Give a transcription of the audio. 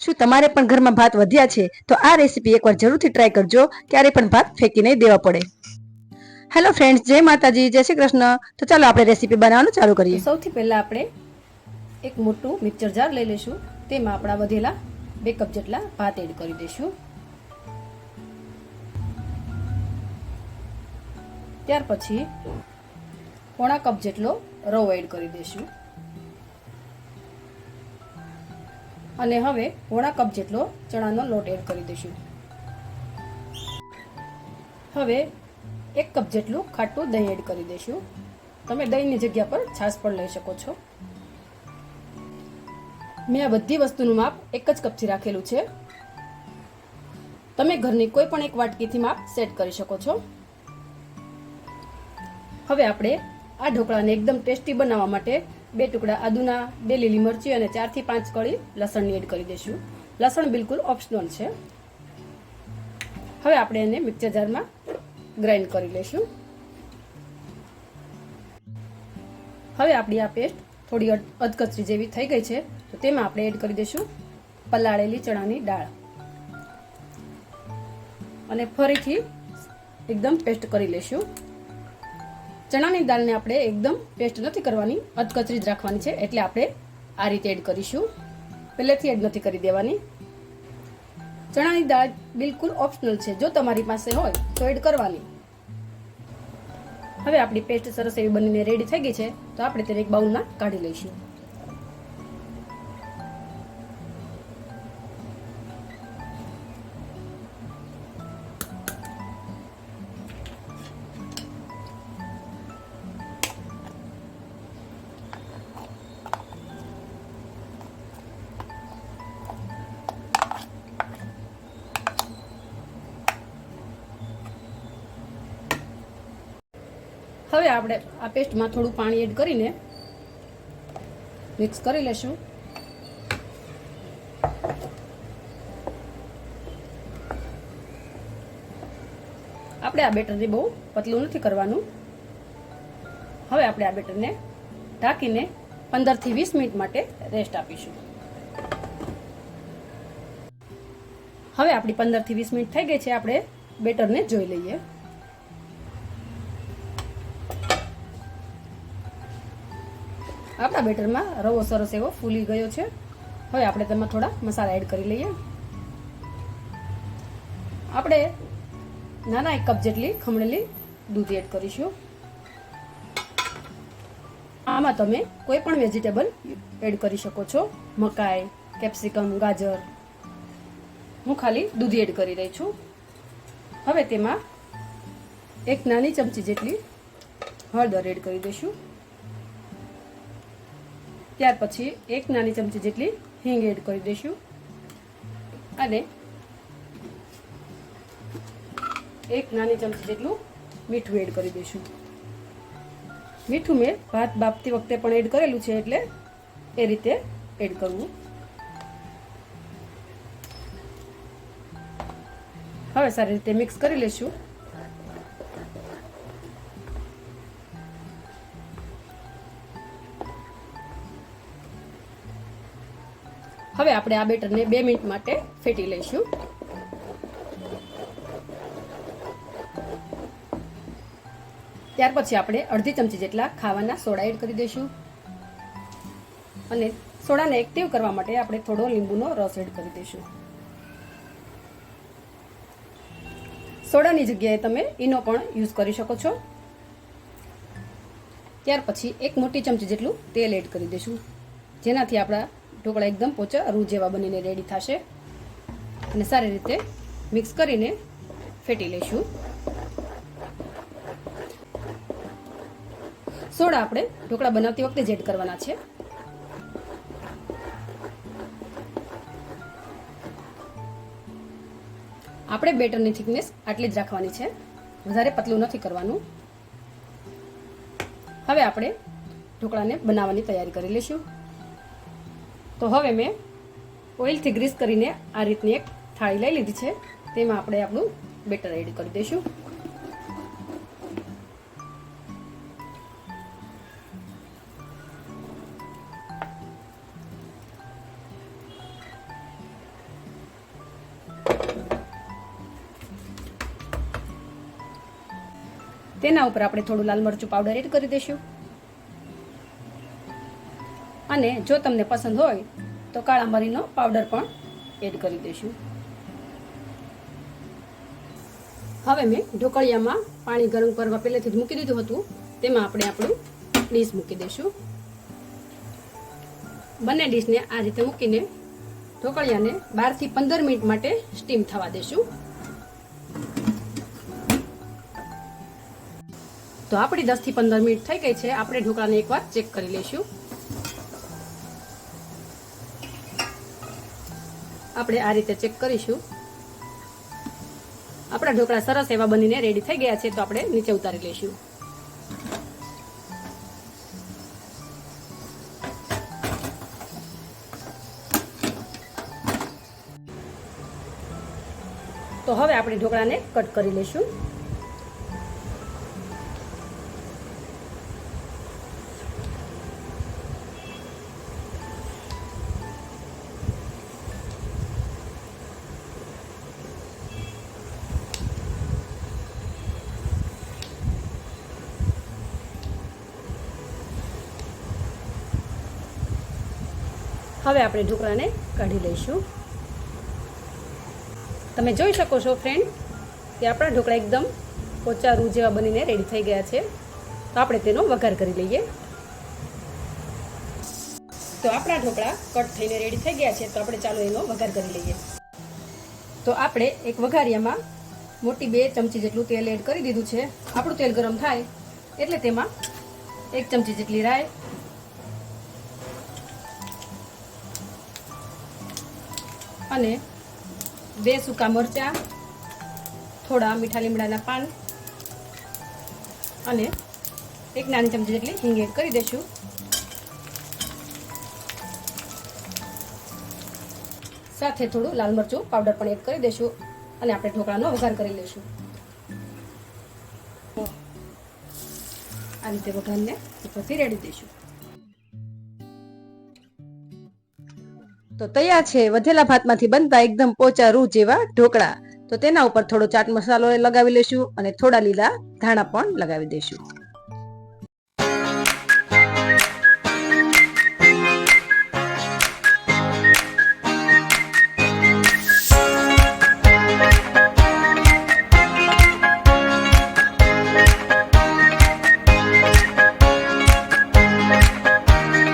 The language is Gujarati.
શું તમારે પણ ઘરમાં ભાત વધ્યા છે? તો આ રેસીપી એકવાર જરૂરથી ટ્રાય કરજો. ક્યારે પણ ભાત ફેંકી નહીં દેવા પડે. હેલો ફ્રેન્ડ્સ જય માતાજી જય શ્રી કૃષ્ણ. તો ચાલો આપણે રેસીપી બનાવવાનું ચાલુ કરીએ. સૌથી પહેલા આપણે એક મોટું મિક્સર જાર લઈ લઈશું. તેમાં આપણા વધેલા બે કપ જેટલા ભાત એડ કરી દઈશું. ત્યાર પછી પોણા કપ જેટલો રવો એડ કરી દઈશું. અને હવે પોણા કપ જેટલો ચણાનો લોટ એડ કરી દઈશું. હવે એક કપ જેટલું ખાટું દહીં એડ કરી દઈશું. તમે દહીંની જગ્યા પર છાશ પણ લઈ શકો છો. મેં આ બધી વસ્તુનું માપ એક જ કપથી રાખેલું છે. તમે ઘરની કોઈ પણ એક વાટકીથી માપ સેટ કરી શકો છો. હવે આપણે આ ઢોકળાને એકદમ ટેસ્ટી બનાવવા માટે બે ટુકડા આદુના, બે લીલી મરચી અને ચારથી પાંચ કળી લસણની એડ કરી દઈશું. લસણ બિલકુલ ઓપ્શનલ છે. હવે આપણે એને મિક્સર જારમાં ગ્રાઇન્ડ કરી લઈશું. હવે આપણી આ પેસ્ટ થોડી અધકચરી જેવી થઈ ગઈ છે, તો તેમાં આપણે એડ કરી દઈશું પલાળેલી ચણાની દાળ. અને ફરીથી એકદમ પેસ્ટ કરી લઈશું. ચણાની દાળને આપણે એકદમ પેસ્ટ નથી કરવાની, અધકચરી જ રાખવાની છે, એટલે આપણે આ રીતે એડ કરીશું. પહેલેથી એડ નથી કરી દેવાની. ચણાની દાળ બિલકુલ ઓપ્શનલ છે, જો તમારી પાસે હોય તો એડ કરવાની. હવે આપણી પેસ્ટ સરસ એવી બનીને રેડી થઈ ગઈ છે, તો આપણે તેને એક બાઉલમાં કાઢી લઈશું. હવે આપણે આ પેસ્ટમાં થોડું પાણી એડ કરીને મિક્સ કરી લેશું. આપણે આ બેટરને બહુ પતલું નથી કરવાનું. હવે આપણે આ બેટરને ઢાંકીને પંદરથી વીસ મિનિટ માટે રેસ્ટ આપીશું. હવે આપણી પંદરથી વીસ મિનિટ થઈ ગઈ છે, આપણે બેટરને જોઈ લઈએ. આપણા બેટરમાં રવો સરસ એવો ફૂલી ગયો છે. હવે આપણે તેમાં થોડા મસાલા એડ કરી લઈએ. આપણે નાના એક કપ જેટલી ખમણેલી દૂધ એડ કરીશું. આમાં તમે કોઈ પણ વેજીટેબલ એડ કરી શકો છો. મકાઈ, કેપ્સિકમ, ગાજર. હું ખાલી દૂધ એડ કરી રહી છું. હવે તેમાં એક નાની ચમચી જેટલી હળદર એડ કરી દઈશું. ત્યાર પછી એક નાની ચમચી જેટલી હિંગ એડ કરી દઈશું. અને એક નાની ચમચી જેટલું મીઠું એડ કરી દઈશું. મીઠું મેં ભાત બાપતી વખતે પણ એડ કરેલું છે એટલે એ રીતે એડ કરવું. હવે સારી રીતે મિક્સ કરી લઈશું હવે આપણે આ બેટરને બે મિનિટ માટે ફેટી લઈશું. ત્યાર પછી આપણે અડધી ચમચી જેટલા ખાવાના સોડા એડ કરી દઈશું. અને સોડાને એક્ટિવ કરવા માટે આપણે થોડો લીંબુનો રસ એડ કરી દઈશું. સોડાની જગ્યાએ તમે ઈનો પણ યુઝ કરી શકો છો. ત્યાર પછી એક મોટી ચમચી જેટલું તેલ એડ કરી દઈશું. જેનાથી આપણા ઢોકળા એકદમ પોચા રૂ જેવા બનીને રેડી થશે. અને સારી રીતે મિક્સ કરીને ફેટી લઈશું. સોડા આપણે ઢોકળા બનાવતી વખતે જ એડ કરવાના છે. આપણે બેટરની થિકનેસ આટલી જ રાખવાની છે. વધારે પતલું નથી કરવાનું. હવે આપણે ઢોકળાને બનાવવાની તૈયારી કરી લઈશું. તો હવે મેં ઓઇલથી ગ્રીસ કરીને આ રીતની એક થાળી લઈ લીધી છે. તેમાં આપણે આપણું બેટર એડ કરી દઈશું. તેના ઉપર આપણે થોડું લાલ મરચું પાવડર એડ કરી દઈશું. અને જો તમને પસંદ હોય, તો કાળા મરીનો પાવડર પણ એડ કરી દઈશું. હવે મેં ઢોકળિયામાં પાણી ગરમ કરવા પહેલેથી જ મૂકી દીધું હતું. તેમાં આપણે આપણું ડીશ મૂકી દઈશું. બંને ડીશને આ રીતે મૂકીને ઢોકળિયાને બારથી પંદર મિનિટ માટે સ્ટીમ થવા દઈશું. તો આપણી દસથી પંદર મિનિટ થઈ ગઈ છે. આપણે ઢોકળાને એકવાર ચેક કરી લઈશું. આપણે આ રીતે ચેક કરીશું. આપણા ઢોકળા સરસ એવા બનીને રેડી થઈ ગયા છે, તો આપણે નીચે ઉતારી લઈશું. તો હવે આપણે ઢોકળાને કટ કરી લઈશું. હવે આપણે ઢોકળાને કાઢી લઈશું. તમે જોઈ શકો છો ફ્રેન્ડ કે આપણા ઢોકળા એકદમ પોચા રૂ જેવા બનીને રેડી થઈ ગયા છે. તો આપણે તેનો વઘાર કરી લઈએ. તો આપણા ઢોકળા કટ થઈને રેડી થઈ ગયા છે, તો આપણે ચાલો એનો વઘાર કરી લઈએ. તો આપણે એક વઘારિયામાં મોટી બે ચમચી જેટલું તેલ એડ કરી દીધું છે. આપણું તેલ ગરમ થાય એટલે તેમાં એક ચમચી જેટલી રાઈ અને બે સૂકા મરચાં, થોડા મીઠા લીમડાના પાન અને એક નાની ચમચી જેટલી હિંગ એડ કરી દઈશું. સાથે થોડું લાલ મરચું પાવડર પણ એડ કરી દઈશું અને આપણે ઢોકળાનો વઘાર કરી લઈશું. આ રીતે વઘારને ઉપરથી રેડી દઈશું. તો તૈયાર છે. વધેલા ભાતમાંથી બનતા એકદમ પોચા રૂ જેવા ઢોકળા. તો તેના ઉપર થોડો ચાટ મસાલો લગાવી લેશું અને થોડા લીલા ધાણા પણ લગાવી દઈશું